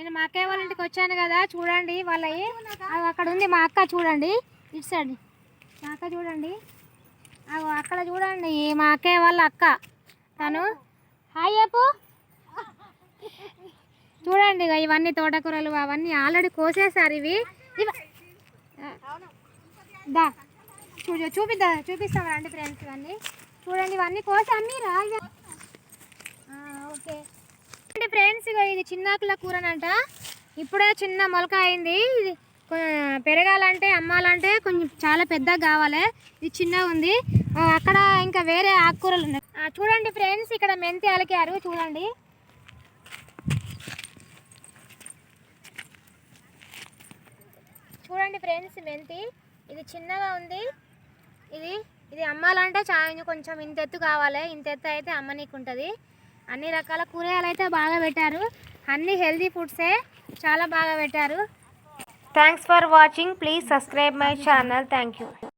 నేను మా అక్కయ్య వాళ్ళ ఇంటికి వచ్చాను కదా చూడండి వాళ్ళవి అవి అక్కడ ఉంది మా అక్క చూడండి. ఇటు సైడ్ మా అక్క చూడండి. అక్కడ చూడండి మా అక్కయ్య వాళ్ళ అక్క. తను హాయ్ అప్పు. చూడండి ఇవన్నీ తోటకూరలు అవన్నీ ఆల్రెడీ కోసేసారు ఇవి. దా చూ చూపిద్దా చూపిస్తాం రండి ఫ్రెండ్స్ ఇవన్నీ? చూడండి ఇవన్నీ కోసి అమ్మిరా ఫ్రెండ్స్ ఇక ఇది చిన్నాకుల కూరనంట. ఇప్పుడే చిన్న మొలక అయింది. ఇది పెరగాలంటే అమ్మాలంటే కొంచెం చాలా పెద్దగా కావాలి. ఇది చిన్నగా ఉంది. అక్కడ ఇంకా వేరే ఆకుకూరలు ఉన్నాయి. చూడండి ఫ్రెండ్స్ ఇక్కడ మెంతి అలకారు. చూడండి. చూడండి ఫ్రెండ్స్ మెంతి. ఇది చిన్నగా ఉంది. ఇది ఇది అమ్మాలంటే చా కొంచెం ఇంత ఎత్తు కావాలి. ఇంత ఎత్తు అయితే అమ్మనీకి ఉంటుంది అన్ని రకాల కూరగాయలు అయితే బాగా పెట్టారు. అన్ని హెల్దీ ఫుడ్సే చాలా బాగా పెట్టారు. Thanks for watching please subscribe my channel thank you